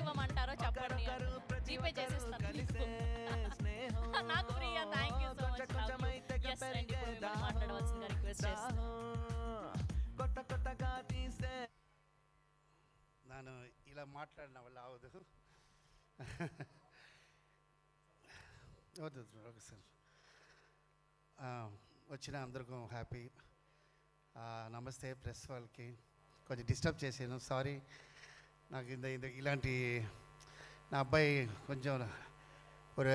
ఇవ్వమంటారో చెప్పండి అంటున్నా. జీపే చేసేస్తాను. మీకు. నాకు Priya thank you so much yes అండి ఇప్పుడు మిమ్మల్ని మాట్లాడవలసిందిగా రిక్వెస్ట్ చేస్తాను కొత్త కొత్తగా తీసే. ನಾನು ఇలా మాట్లాడిన వల్ల అవదు వద్దు ఓకే సార్ వచ్చిన అందరికీ హ్యాపీ నమస్తే ప్రెస్ వాళ్ళకి. కొంచెం డిస్టర్బ్ చేశాను. సారీ నాకు ఇంత ఇంత ఇలాంటి నా అబ్బాయి కొంచెం ఒక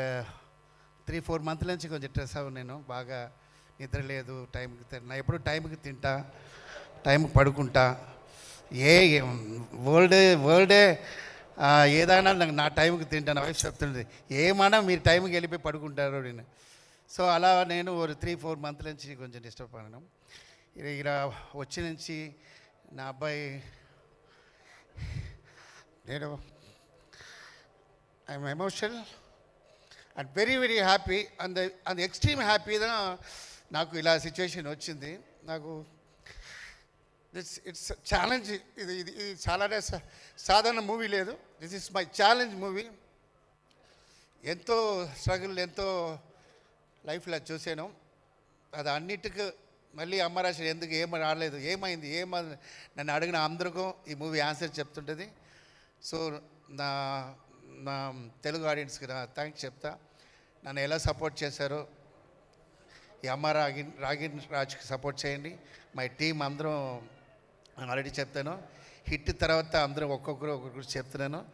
త్రీ ఫోర్ మంత్ల నుంచి కొంచెం స్ట్రెస్ అవ్వ నేను బాగా నిద్ర లేదు టైంకి నేను ఎప్పుడు టైంకి తింటా టైంకి పడుకుంటా. ఏ వరల్డ్ వరల్డే ఏదైనా నాకు నా టైంకి తింటాను వైఫ్ చెప్తుంది. ఏమైనా మీరు టైంకి వెళ్ళిపోయి పడుకుంటారు నేను సో అలా నేను ఒక త్రీ ఫోర్ మంత్ల నుంచి కొంచెం డిస్టర్బ్ అయ్యాను ఇలా వచ్చి నుంచి నా అబ్బాయి నేను I'm emotional and very very happy and and extreme హ్యాపీగా నాకు ఇలా సిచ్యువేషన్ వచ్చింది. నాకు ఇట్స్ ఇట్స్ ఛాలెంజ్ ఇది ఇది ఇది చాలా సా- సాధారణ మూవీ లేదు. This is my challenge movie ఎంతో స్ట్రగుల్ ఎంతో లైఫ్లో చూసాను అది అన్నిటికీ మళ్ళీ అమ్మరాశి ఎందుకు ఏం రాలేదు ఏమైంది ఏమ నన్ను అడిగిన అందరికీ ఈ మూవీ ఆన్సర్ చెప్తుంటుంది. సో నా నా తెలుగు ఆడియన్స్కి నా థ్యాంక్స్ చెప్తా. నన్ను ఎలా సపోర్ట్ చేశారో ఈ అమ్మ రాగిన్ రాగిన్ రాజ్కి సపోర్ట్ చేయండి. మై టీం అందరం ఆల్రెడీ చెప్తాను హిట్ తర్వాత అందరూ ఒక్కొక్కరు ఒక్కొక్కరు చెప్తున్నాను.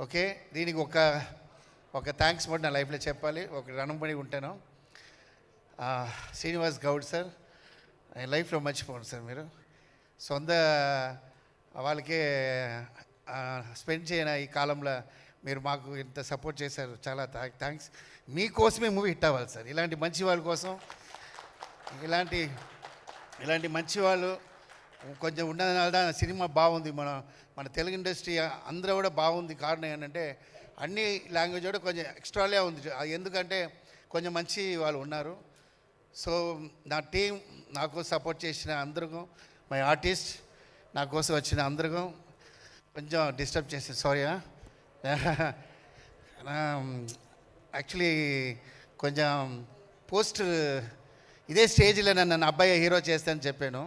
ఓకే? దీనికి ఒక ఒక థ్యాంక్స్ కూడా నా లైఫ్లో చెప్పాలి. ఒక రణంబడి ఉంటాను. శ్రీనివాస్ గౌడ్ సార్ లైఫ్లో మర్చిపోండి సార్ మీరు. సొంత వాళ్ళకే స్పెండ్ చేయన ఈ కాలంలో మీరు మాకు ఇంత సపోర్ట్ చేశారు. చాలా థ్యాంక్స్ మీకోసమే మూవీ హిట్ అవ్వాలి సార్. ఇలాంటి మంచి వాళ్ళ కోసం ఇలాంటి ఇలాంటి మంచి వాళ్ళు కొంచెం ఉన్నదనాల సినిమా బాగుంది. మన మన తెలుగు ఇండస్ట్రీ అందరూ కూడా బాగుంది. కారణం ఏంటంటే అన్ని లాంగ్వేజ్ కూడా కొంచెం ఎక్స్ట్రాలే ఉంది. అది ఎందుకంటే కొంచెం మంచి వాళ్ళు ఉన్నారు. సో నా టీం నాకు సపోర్ట్ చేసిన అందరికీ మై ఆర్టిస్ట్ నా కోసం వచ్చిన అందరికీ కొంచెం డిస్టర్బ్ చేసి సారీ యాక్చువల్లీ కొంచెం పోస్ట్ ఇదే స్టేజ్లో నన్ను నన్ను అబ్బాయి హీరో చేస్తానని చెప్పాను.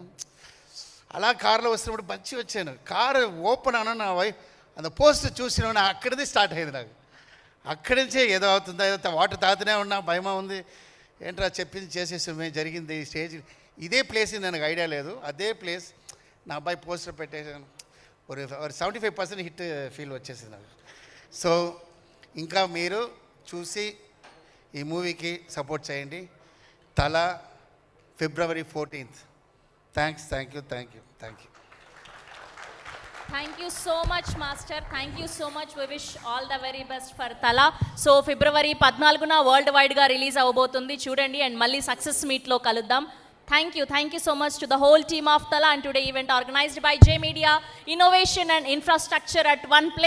అలా కారులో వస్తున్నప్పుడు మంచి వచ్చాను. కారు ఓపెన్ అన్న నా వైఫ్ అంత పోస్ట్ చూసిన అక్కడిది స్టార్ట్ అయింది నాకు. అక్కడి నుంచే ఏదో అవుతుందో ఏదో వాటర్ తాగుతూనే ఉన్నా భయమా ఉంది. ఏంట్రా చెప్పింది చేసేసి మేము జరిగింది ఈ స్టేజ్ ఇదే ప్లేస్ నాకు ఐడియా లేదు. అదే ప్లేస్ నా అబ్బాయి పోస్టర్ పెట్టేసాను ఒక ఒక seventy five percent hit feel వచ్చేసింది నాకు. సో ఇంకా మీరు చూసి ఈ మూవీకి సపోర్ట్ చేయండి. Thala February fourteenth thanks thank you thank you thank you thank you so much master thank you so much we wish all the very best for Thala so ఫిబ్రవరి పద్నాలుగున world వైడ్గా release అవ్వబోతుంది చూడండి and మళ్ళీ success మీట్లో కలుద్దాం. Thank you. Thank you so much to the whole team of Tala and today event organized by J Media, Innovation and Infrastructure at One Place.